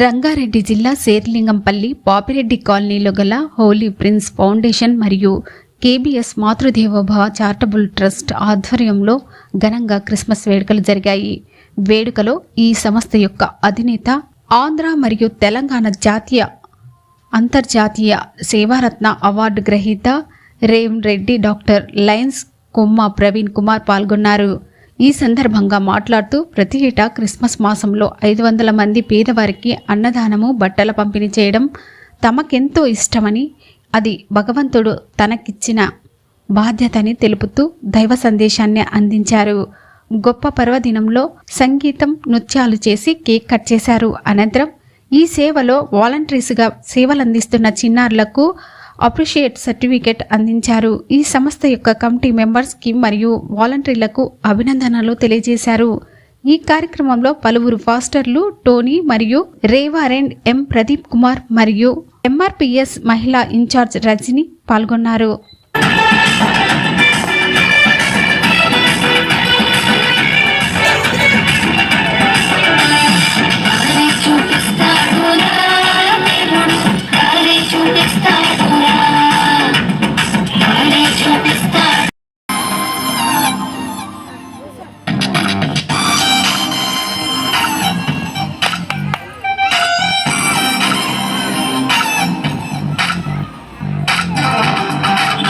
రంగారెడ్డి జిల్లా శేర్లింగంపల్లి పాపిరెడ్డి కాలనీలో గల హోలీ ప్రిన్స్ ఫౌండేషన్ మరియు కేబీఎస్ మాతృదేవోభవ చారిటబుల్ ట్రస్ట్ ఆధ్వర్యంలో ఘనంగా క్రిస్మస్ వేడుకలు జరిగాయి. వేడుకలో ఈ సంస్థ యొక్క అధినేత ఆంధ్ర మరియు తెలంగాణ జాతీయ అంతర్జాతీయ సేవారత్న అవార్డు గ్రహీత రేమ్ రెడ్డి డాక్టర్ లయన్స్ కొమ్మ ప్రవీణ్ కుమార్ పాల్గొన్నారు. ఈ సందర్భంగా మాట్లాడుతూ ప్రతి ఏటా క్రిస్మస్ మాసంలో ఐదు వందల మంది పేదవారికి అన్నదానము బట్టల పంపిణీ చేయడం తమకెంతో ఇష్టమని అది భగవంతుడు తనకిచ్చిన బాధ్యతని తెలుపుతూ దైవ సందేశాన్ని అందించారు. గొప్ప పర్వదినంలో సంగీతం నృత్యాలు చేసి కేక్ కట్ చేశారు. అనంతరం ఈ సేవలో వాలంటీర్స్గా సేవలందిస్తున్న చిన్నారులకు అప్రిషియేట్ సర్టిఫికెట్ అందించారు. ఈ సంస్థ యొక్క కమిటీ మెంబర్స్కి మరియు వాలంటీర్లకు అభినందనలు తెలియజేశారు. ఈ కార్యక్రమంలో పలువురు ఫాస్టర్లు టోనీ మరియు రేవారెండ్ ఎం ప్రదీప్ కుమార్ మరియు ఎంఆర్పిఎస్ మహిళా ఇన్ఛార్జ్ రజని పాల్గొన్నారు.